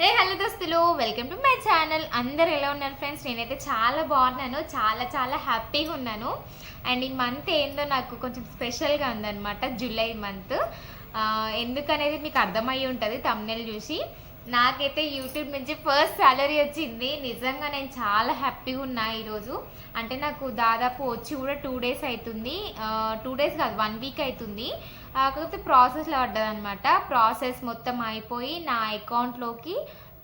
హే hello దోస్తులు. Welcome to my channel అందరు ఎలా ఉన్నారు ఫ్రెండ్స్ నేనైతే చాలా బాగున్నాను. చాలా చాలా హ్యాపీగా ఉన్నాను. అండ్ ఈ మంత్ ఏందో నాకు కొంచెం స్పెషల్గా ఉందన్నమాట జూలై మంత్ ఎందుకనేది మీకు అర్థమయ్యి ఉంటుంది తమ్నెల్ చూసి. నాకైతే యూట్యూబ్ నుంచి ఫస్ట్ సాలరీ వచ్చింది. నిజంగా నేను చాలా హ్యాపీగా ఉన్నా ఈరోజు. అంటే నాకు దాదాపు వచ్చి కూడా టూ డేస్ అవుతుంది టూ డేస్ కాదు వన్ వీక్ అవుతుంది కాకపోతే ప్రాసెస్లో పడ్డదనమాట ప్రాసెస్ మొత్తం అయిపోయి నా అకౌంట్లోకి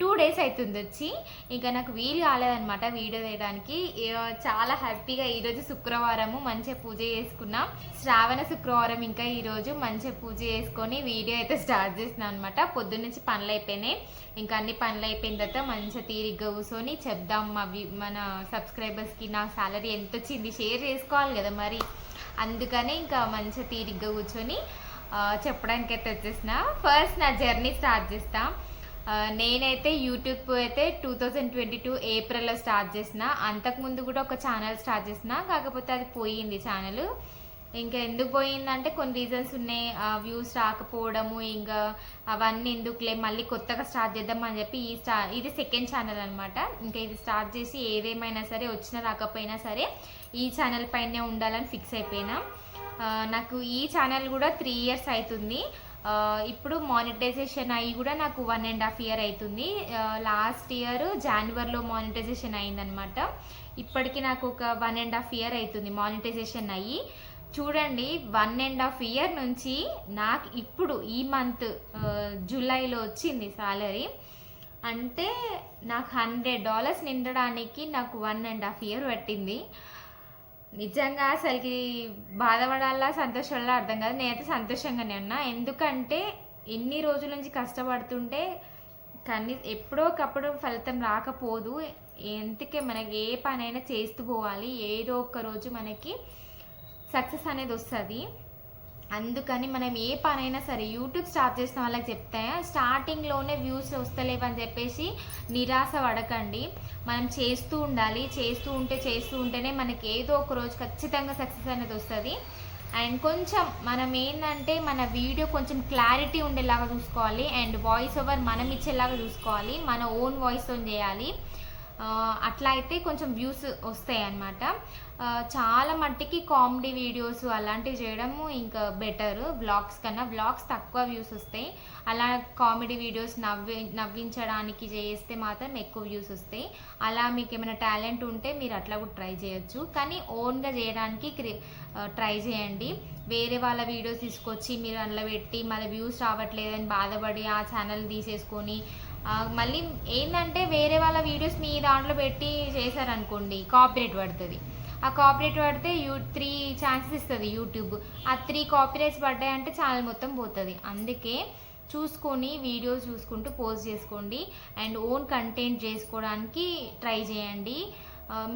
టూ డేస్ అవుతుంది వచ్చి. ఇంకా నాకు వీలు కాలేదనమాట వీడియో తీయడానికి. చాలా హ్యాపీగా ఈరోజు శుక్రవారము మంచిగా పూజ చేసుకున్నాం. శ్రావణ శుక్రవారం ఇంకా ఈరోజు మంచిగా పూజ చేసుకొని వీడియో అయితే స్టార్ట్ చేసిన అనమాట పొద్దున్న నుంచి పనులు అయిపోయినాయి. ఇంకా అన్ని పనులు అయిపోయిన తర్వాత మంచిగా తీరిగ్గా కూర్చొని చెప్దాం మా మన సబ్స్క్రైబర్స్కి నా సాలరీ ఎంత వచ్చింది షేర్ చేసుకోవాలి కదా మరి. అందుకనే ఇంకా మంచిగా తీరిగ్గా కూర్చొని చెప్పడానికైతే చెప్పడానికి అయితే వచ్చేసిన. ఫస్ట్ నా జర్నీ స్టార్ట్ చేస్తాను నేనైతే యూట్యూబ్ అయితే టూ థౌజండ్ ట్వంటీ టూ ఏప్రిల్లో స్టార్ట్ చేసిన. అంతకుముందు కూడా ఒక ఛానల్ స్టార్ట్ చేసిన. కాకపోతే అది పోయింది ఛానల్ ఇంకా ఎందుకు పోయిందంటే కొన్ని రీజన్స్ ఉన్నాయి. వ్యూస్ రాకపోవడము ఇంకా అవన్నీ ఎందుకులే మళ్ళీ కొత్తగా స్టార్ట్ చేద్దాం అని చెప్పి ఈ స్టా ఇది సెకండ్ ఛానల్ అనమాట ఇంకా ఇది స్టార్ట్ చేసి ఏదేమైనా సరే వచ్చినా రాకపోయినా సరే ఈ ఛానల్ పైనే ఉండాలని ఫిక్స్ అయిపోయినా. నాకు ఈ ఛానల్ కూడా త్రీ ఇయర్స్ అవుతుంది. ఇప్పుడు మానిటైజేషన్ అయ్యి కూడా నాకు వన్ అండ్ హాఫ్ ఇయర్ అవుతుంది లాస్ట్ ఇయర్ జనవరిలో మానిటైజేషన్ అయిందనమాట ఇప్పటికి నాకు ఒక వన్ అండ్ హాఫ్ ఇయర్ అవుతుంది మానిటైజేషన్ అయ్యి. చూడండి వన్ అండ్ హాఫ్ ఇయర్ నుంచి నాకు ఇప్పుడు ఈ మంత్ జూలైలో వచ్చింది సాలరీ అంటే నాకు హండ్రెడ్ డాలర్స్ నిండడానికి నాకు వన్ అండ్ హాఫ్ ఇయర్ పట్టింది. నిజంగా అసలుకి బాధపడాలా సంతోషపడాలా అర్థం కాదు. నేనైతే సంతోషంగానే ఉన్నా. ఎందుకంటే ఎన్ని రోజుల నుంచి కష్టపడుతుంటే కానీ ఎప్పుడో ఒకప్పుడు ఫలితం రాకపోదు. ఎందుకే మనకి ఏ పనైనా చేస్తూ పోవాలి. ఏదో ఒక రోజు మనకి సక్సెస్ అనేది వస్తుంది. అందుకని మనం ఏ పనైనా సరే యూట్యూబ్ స్టార్ట్ చేసిన వాళ్ళకి చెప్తే స్టార్టింగ్లోనే వ్యూస్ వస్తలేవు అని చెప్పేసి నిరాశ పడకండి. మనం చేస్తూ ఉండాలి. చేస్తూ ఉంటే చేస్తూ ఉంటేనే మనకి ఏదో ఒక రోజు ఖచ్చితంగా సక్సెస్ అనేది వస్తుంది. అండ్ కొంచెం మనం ఏంటంటే మన వీడియో కొంచెం క్లారిటీ ఉండేలాగా చూసుకోవాలి. అండ్ వాయిస్ ఓవర్ మనం ఇచ్చేలాగా చూసుకోవాలి. మన ఓన్ వాయిస్తో చేయాలి. అట్లా అయితే కొంచెం వ్యూస్ వస్తాయి అన్నమాట చాలా మట్టికి కామెడీ వీడియోస్ అలాంటివి చేయడము ఇంకా బెటర్. బ్లాగ్స్ కన్నా బ్లాగ్స్ తక్కువ వ్యూస్ వస్తాయి. అలా కామెడీ వీడియోస్ నవ్వి నవ్వించడానికి చేస్తే మాత్రం ఎక్కువ వ్యూస్ వస్తాయి. అలా మీకు ఏమైనా టాలెంట్ ఉంటే మీరు అట్లా కూడా ట్రై చేయొచ్చు. కానీ ఓన్గా చేయడానికి ట్రై చేయండి. వేరే వాళ్ళ వీడియోస్ తీసుకొచ్చి మీరు అందులో పెట్టి మళ్ళీ వ్యూస్ రావట్లేదని బాధపడి ఆ ఛానల్ తీసేసుకొని మళ్ళీ ఏంటంటే వేరే వాళ్ళ వీడియోస్ మీ దాంట్లో పెట్టి చేశారనుకోండి కాపీరేట్ పడుతుంది. ఆ కాపీరేట్ పడితే యూ త్రీ ఛాన్సెస్ ఇస్తుంది యూట్యూబ్ ఆ త్రీ కాపీరేట్స్ పడ్డాయంటే ఛానల్ మొత్తం పోతుంది. అందుకే చూసుకొని వీడియోస్ చూసుకుంటూ పోస్ట్ చేసుకోండి. అండ్ ఓన్ కంటెంట్ చేసుకోవడానికి ట్రై చేయండి.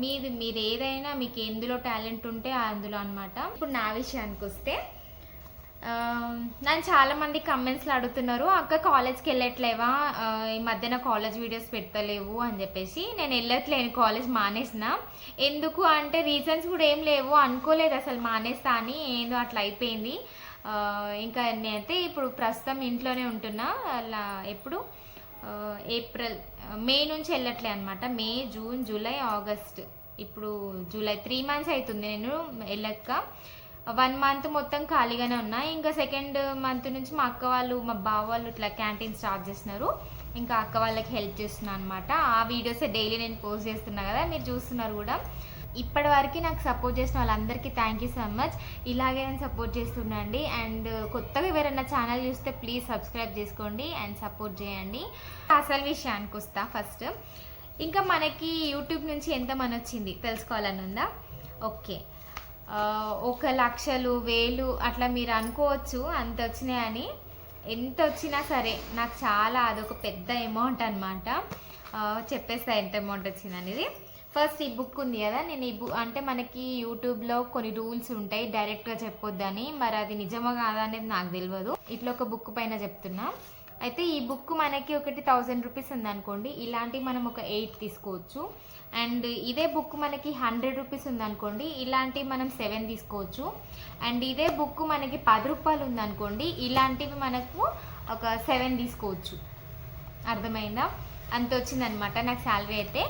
మీది మీరు ఏదైనా మీకు ఎందులో టాలెంట్ ఉంటే అందులో అనమాట ఇప్పుడు నా విషయానికి వస్తే నన్ను చాలామంది కమెంట్స్లో అడుగుతున్నారు అక్క కాలేజ్కి వెళ్ళట్లేవా? ఈ మధ్యన కాలేజ్ వీడియోస్ పెట్టలేవు అని చెప్పేసి. నేను వెళ్ళట్లేను కాలేజ్ మానేసిన. ఎందుకు అంటే రీజన్స్ కూడా ఏం లేవు అనుకోలేదు అసలు మానేస్తా అని. ఏందో అట్లా అయిపోయింది. ఇంకా నేనైతే ఇప్పుడు ప్రస్తుతం ఇంట్లోనే ఉంటున్నా. అలా ఎప్పుడు? ఏప్రిల్ మే నుంచి వెళ్ళట్లే అనమాట మే జూన్ జూలై ఆగస్ట్. ఇప్పుడు జూలై త్రీ మంత్స్ అవుతుంది. నేను వెళ్ళక్క. వన్ మంత్ మొత్తం ఖాళీగానే ఉన్నా. ఇంకా సెకండ్ మంత్ నుంచి మా అక్క వాళ్ళు మా బావ వాళ్ళు ఇట్లా క్యాంటీన్ స్టార్ట్ చేస్తున్నారు. ఇంకా అక్క వాళ్ళకి హెల్ప్ చేస్తున్నాను అనమాట ఆ వీడియోస్ డైలీ నేను పోస్ట్ చేస్తున్నా కదా మీరు చూస్తున్నారు కూడా. ఇప్పటి వరకు నాకు సపోర్ట్ చేసిన వాళ్ళందరికీ థ్యాంక్ యూ సో మచ్ ఇలాగే నేను సపోర్ట్ చేస్తుండండి అండ్. కొత్తగా ఎవరైనా ఛానల్ చూస్తే ప్లీజ్ సబ్స్క్రైబ్ చేసుకోండి అండ్ సపోర్ట్ చేయండి. అసలు విషయానికి వస్తా ఫస్ట్ ఇంకా మనకి యూట్యూబ్ నుంచి ఎంత మనీ వచ్చింది? తెలుసుకోవాలని ఉందా ఓకే ఒక లక్షలు వేలు అట్లా మీరు అనుకోవచ్చు అంత వచ్చినాయని. ఎంత వచ్చినా సరే నాకు చాలా అదొక పెద్ద అమౌంట్ అనమాట చెప్పేస్తా ఎంత అమౌంట్ వచ్చింది అనేది. ఫస్ట్ ఈ బుక్ ఉంది కదా నేను ఈ బుక్ అంటే మనకి యూట్యూబ్లో కొన్ని రూల్స్ ఉంటాయి డైరెక్ట్గా చెప్పొద్దని. మరి అది నిజమా కాదా అనేది నాకు తెలియదు ఇట్లా ఒక బుక్ పైన చెప్తున్నా. అయితే ఈ బుక్ మనకి ఒకటి థౌజండ్ రూపీస్ ఉందనుకోండి. ఇలాంటివి మనం ఒక ఎయిట్ తీసుకోవచ్చు. అండ్ ఇదే బుక్ మనకి హండ్రెడ్ రూపీస్ ఉందనుకోండి. ఇలాంటివి మనం సెవెన్ తీసుకోవచ్చు. అండ్ ఇదే బుక్ మనకి పది రూపాయలు ఉందనుకోండి. ఇలాంటివి మనకు ఒక సెవెన్ తీసుకోవచ్చు. అర్థమైందా? అంత వచ్చిందనమాట నాకు శాలరీ అయితే.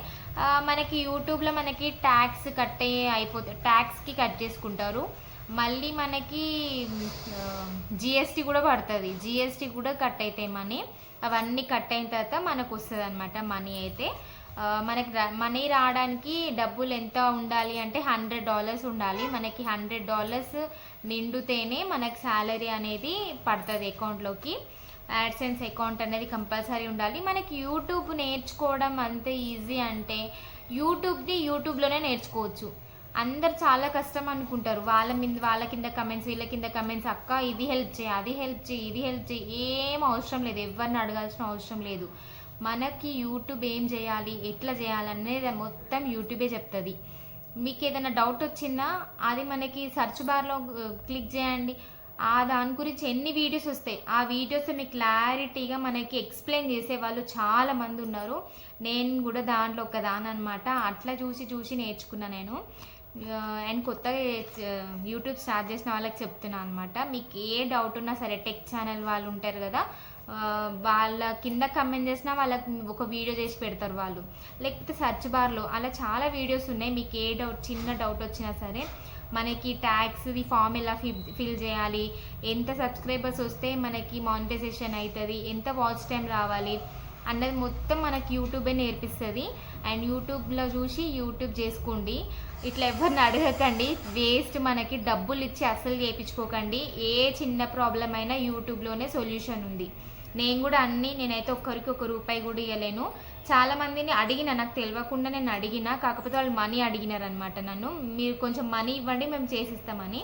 మనకి యూట్యూబ్లో మనకి ట్యాక్స్ కట్ అయిపోతే అయిపోతుంది ట్యాక్స్కి కట్ చేసుకుంటారు. మళ్ళీ మనకి జిఎస్టీ కూడా పడుతుంది. జిఎస్టీ కూడా కట్ అవుతాయి మనీ అవన్నీ కట్ అయిన తర్వాత మనకు వస్తుంది అనమాట మనీ అయితే మనకి మనీ రావడానికి డబ్బులు ఎంత ఉండాలి అంటే హండ్రెడ్ డాలర్స్ ఉండాలి. మనకి హండ్రెడ్ డాలర్స్ నిండుతేనే మనకి శాలరీ అనేది పడుతుంది అకౌంట్లోకి యాడ్సెన్స్ అకౌంట్ అనేది కంపల్సరీ ఉండాలి. మనకి యూట్యూబ్ నేర్చుకోవడం అంత ఈజీ అంటే యూట్యూబ్ని యూట్యూబ్లోనే నేర్చుకోవచ్చు. అందరు చాలా కష్టం అనుకుంటారు. వాళ్ళ మీద వాళ్ళ కింద కమెంట్స్ వీళ్ళ కింద కమెంట్స్ అక్క ఇది హెల్ప్ చేయి అది హెల్ప్ చేయి ఇది హెల్ప్ చేయి. ఏం అవసరం లేదు. ఎవరిని అడగాల్సిన అవసరం లేదు. మనకి యూట్యూబ్ ఏం చేయాలి ఎట్లా చేయాలనేది మొత్తం యూట్యూబే చెప్తుంది. మీకు ఏదైనా డౌట్ వచ్చిందా అది మనకి సెర్చ్ బార్లో క్లిక్ చేయండి. ఆ దాని గురించి ఎన్ని వీడియోస్ వస్తాయి? ఆ వీడియోస్ మీకు క్లారిటీగా మనకి ఎక్స్ప్లెయిన్ చేసే వాళ్ళు చాలా మంది ఉన్నారు. నేను కూడా దాంట్లో ఒక దాని అనమాట అట్లా చూసి చూసి నేర్చుకున్నా నేను. అండ్ కొత్తగా యూట్యూబ్ స్టార్ట్ చేసిన వాళ్ళకి చెప్తున్నాను అనమాట మీకు ఏ డౌట్ ఉన్నా సరే టెక్ ఛానల్ వాళ్ళు ఉంటారు కదా వాళ్ళ కింద కమెంట్ చేసినా వాళ్ళకి ఒక వీడియో చేసి పెడతారు వాళ్ళు. లేకపోతే సర్చ్ బార్లో అలా చాలా వీడియోస్ ఉన్నాయి. మీకు ఏ డౌట్ చిన్న డౌట్ వచ్చినా సరే మనకి ట్యాక్స్ది ఫామ్ ఎలా ఫిల్ ఫిల్ చేయాలి ఎంత సబ్స్క్రైబర్స్ వస్తే మనకి మానిటైజేషన్ అవుతుంది ఎంత వాచ్ టైం రావాలి అన్నది మొత్తం మనకి యూట్యూబే నేర్పిస్తుంది. అండ్ యూట్యూబ్లో చూసి యూట్యూబ్ చేసుకోండి. ఇట్లా ఎవరిని అడగకండి. వేస్ట్ మనకి డబ్బులు ఇచ్చి అస్సలు చేయించుకోకండి. ఏ చిన్న ప్రాబ్లం అయినా యూట్యూబ్లోనే సొల్యూషన్ ఉంది. నేను కూడా అన్నీ నేనైతే ఒక్కరికి ఒక రూపాయి కూడా ఇవ్వలేను చాలా మందిని అడిగిన నాకు తెలియకుండా నేను అడిగిన కాకపోతే వాళ్ళు మనీ అడిగినారనమాట నన్ను. మీరు కొంచెం మనీ ఇవ్వండి మేము చేసిస్తామని.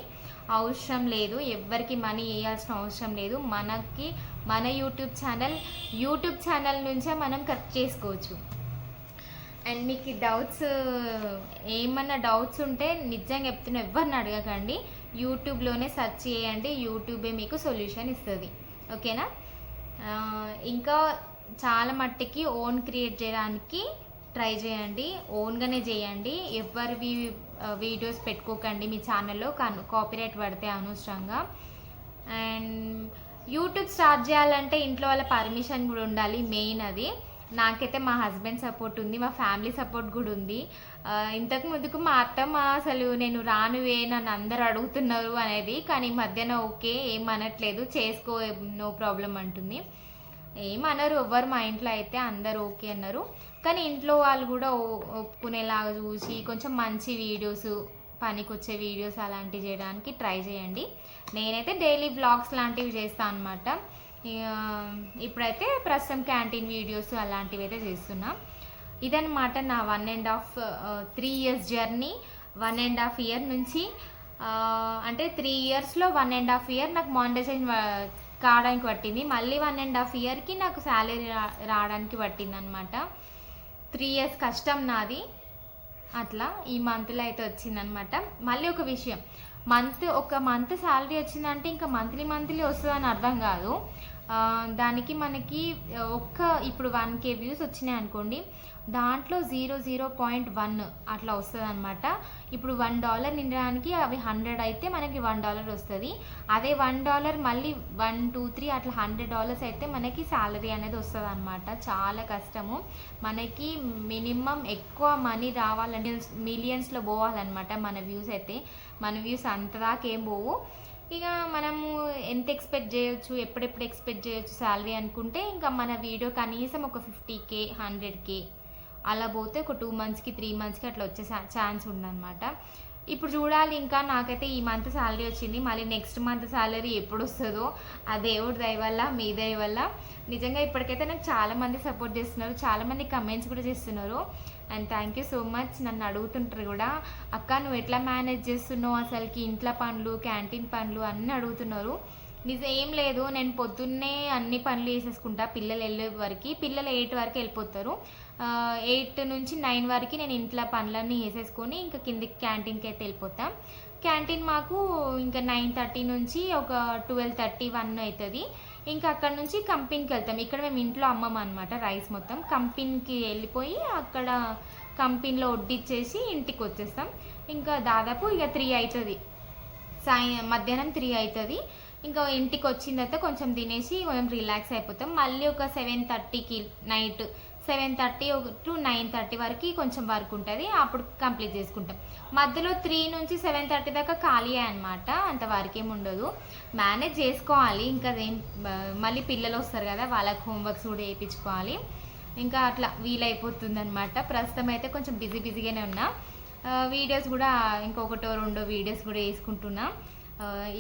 అవసరం లేదు ఎవ్వరికి మనీ వేయాల్సిన అవసరం లేదు. మనకి మన యూట్యూబ్ ఛానల్ యూట్యూబ్ ఛానల్ నుంచే మనం కట్ చేసుకోవచ్చు. అండ్ మీకు డౌట్స్ ఏమన్నా డౌట్స్ ఉంటే నిజంగా చెప్తున్నా ఎవరిని అడగకండి. యూట్యూబ్లోనే సెర్చ్ చేయండి యూట్యూబే మీకు సొల్యూషన్ ఇస్తుంది. ఓకేనా? ఇంకా చాలా మట్టికి ఓన్ క్రియేట్ చేయడానికి ట్రై చేయండి. ఓన్గానే చేయండి. ఎవరివి వీడియోస్ పెట్టుకోకండి మీ ఛానల్లో కాపీరైట్ పడితే అనవసరంగా. అండ్ యూట్యూబ్ స్టార్ట్ చేయాలంటే ఇంట్లో వాళ్ళ పర్మిషన్ కూడా ఉండాలి. మెయిన్ అది. నాకైతే మా హస్బెండ్ సపోర్ట్ ఉంది. మా ఫ్యామిలీ సపోర్ట్ కూడా ఉంది. ఇంతకు ముందుకు మా అత్తమ్మ అసలు నేను రానువే నన్ను అందరు అడుగుతున్నారు అనేది. కానీ ఈ మధ్యన ఓకే ఏం అనట్లేదు. చేసుకో నో ప్రాబ్లం అంటుంది. ఏమనరు ఎవ్వరు మా ఇంట్లో అయితే అందరు ఓకే అన్నారు. కానీ ఇంట్లో వాళ్ళు కూడా ఒప్పుకునేలాగా చూసి కొంచెం మంచి వీడియోస్ పనికొచ్చే వీడియోస్ అలాంటివి చేయడానికి ట్రై చేయండి. నేనైతే డైలీ బ్లాగ్స్ లాంటివి చేస్తాను అనమాట ఇప్పుడైతే ప్రస్తుతం క్యాంటీన్ వీడియోస్ అలాంటివి అయితే చేస్తున్నా. ఇదన్నమాట నా one and half three years journey. One and half year నుంచి అంటే త్రీ ఇయర్స్లో వన్ అండ్ హాఫ్ ఇయర్ నాకు మానిటైజేషన్ కావడానికి పట్టింది. మళ్ళీ వన్ అండ్ హాఫ్ ఇయర్కి నాకు శాలరీ రా రావడానికి పట్టింది అనమాట త్రీ ఇయర్స్ కష్టం నాది. అట్లా ఈ మంత్లో అయితే వచ్చిందనమాట మళ్ళీ ఒక విషయం. మంత్ ఒక మంత్ శాలరీ వచ్చిందంటే ఇంకా మంత్లీ మంత్లీ వస్తుందని అర్థం కాదు. దానికి మనకి ఒక్క ఇప్పుడు వన్ కే వ్యూస్ వచ్చినాయి అనుకోండి దాంట్లో జీరో జీరో పాయింట్ వన్ అట్లా వస్తుంది అనమాట ఇప్పుడు వన్ డాలర్ నిండడానికి అవి హండ్రెడ్ అయితే మనకి వన్ డాలర్ వస్తుంది. అదే వన్ డాలర్ మళ్ళీ వన్ టూ త్రీ అట్లా హండ్రెడ్ డాలర్స్ అయితే మనకి శాలరీ అనేది వస్తుంది అనమాట చాలా కష్టము. మనకి మినిమం ఎక్కువ మనీ రావాలంటే మిలియన్స్లో పోవాలన్నమాట మన వ్యూస్ అయితే. మన వ్యూస్ అంతదాకేం పోవు. ఇక మనము ఎంత ఎక్స్పెక్ట్ చేయొచ్చు ఎప్పుడెప్పుడు ఎక్స్పెక్ట్ చేయొచ్చు శాలరీ అనుకుంటే ఇంకా మన వీడియో కనీసం ఒక ఫిఫ్టీ కే హండ్రెడ్ కే అలా పోతే ఒక టూ మంత్స్కి త్రీ మంత్స్కి అట్లా వచ్చే ఛాన్స్ ఉందన్నమాట ఇప్పుడు చూడాలి ఇంకా. నాకైతే ఈ మంత్ శాలరీ వచ్చింది. మళ్ళీ నెక్స్ట్ మంత్ శాలరీ ఎప్పుడు వస్తుందో ఆ దేవుడి దయ వల్ల మీ దయ వల్ల. నిజంగా ఇప్పటికైతే నాకు చాలామంది సపోర్ట్ చేస్తున్నారు. చాలామంది కమెంట్స్ కూడా చేస్తున్నారు. And thank you so much నన్ను అడుగుతుంటారు కూడా. అక్క నువ్వు ఎట్లా మేనేజ్ చేస్తున్నావు అసలుకి? ఇంట్లో పనులు క్యాంటీన్ పనులు అన్నీ అడుగుతున్నారు. నిజం ఏం లేదు. నేను పొద్దున్నే అన్ని పనులు చేసేసుకుంటా. పిల్లలు వెళ్ళే వరకు పిల్లలు ఎయిట్ వరకు వెళ్ళిపోతారు. ఎయిట్ నుంచి నైన్ వరకు నేను ఇంట్లో పనులన్నీ వేసేసుకొని ఇంకా కిందికి క్యాంటీన్కి అయితే వెళ్ళిపోతాం. క్యాంటీన్ మాకు ఇంకా నైన్ థర్టీ నుంచి ఒక ట్వెల్వ్ థర్టీ వన్ అవుతుంది. ఇంకా అక్కడ నుంచి కంపెనీకి వెళ్తాం. ఇక్కడ మేము ఇంట్లో అమ్మం అనమాట రైస్ మొత్తం. కంపెనీకి వెళ్ళిపోయి అక్కడ కంపెనీలో వడ్డిచ్చేసి ఇంటికి వచ్చేస్తాం. ఇంకా దాదాపు ఇక త్రీ అవుతుంది. సాయం మధ్యాహ్నం త్రీ అవుతుంది. ఇంకా ఇంటికి వచ్చిన తర్వాత కొంచెం తినేసి కొంచెం రిలాక్స్ అయిపోతాం. మళ్ళీ ఒక సెవెన్ థర్టీకి night seven thirty to nine thirty వరకు కొంచెం వర్క్ ఉంటుంది. అప్పుడు కంప్లీట్ చేసుకుంటాం. మధ్యలో త్రీ నుంచి సెవెన్ థర్టీ దాకా ఖాళీ అనమాట అంత వర్క్ ఏమి ఉండదు. మేనేజ్ చేసుకోవాలి. ఇంకా అదేం మళ్ళీ పిల్లలు వస్తారు కదా వాళ్ళకి హోంవర్క్స్ కూడా వేయించుకోవాలి. ఇంకా అట్లా వీలైపోతుంది అనమాట ప్రస్తుతం అయితే కొంచెం బిజీ బిజీగానే ఉన్నా. వీడియోస్ కూడా ఇంకొకటో రెండో వీడియోస్ కూడా వేసుకుంటున్నా.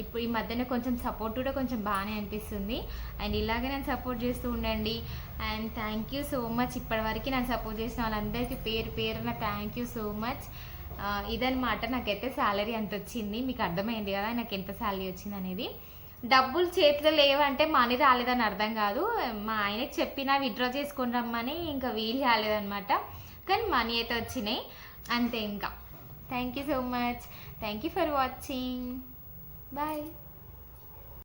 ఇప్పుడు ఈ మధ్యన కొంచెం సపోర్ట్ కూడా కొంచెం బాగానే అనిపిస్తుంది. అండ్ ఇలాగే నేను సపోర్ట్ చేస్తూ ఉండండి. And thank you so much ఇప్పటివరకు నేను సపోర్ట్ చేసిన వాళ్ళందరికీ పేరు పేరున థ్యాంక్ యూ సో మచ్ ఇదనమాట నాకైతే శాలరీ అంత వచ్చింది? మీకు అర్థమైంది కదా? నాకు ఎంత శాలరీ వచ్చింది అనేది. డబ్బులు చేతిలో లేవంటే మనీ రాలేదని అర్థం కాదు. మా ఆయనకి చెప్పినా విత్డ్రా చేసుకొని రమ్మని ఇంకా వీలు రాలేదనమాట కానీ మనీ అయితే వచ్చినాయి. అంతే ఇంకా. Thank you so much thank you for watching Bye.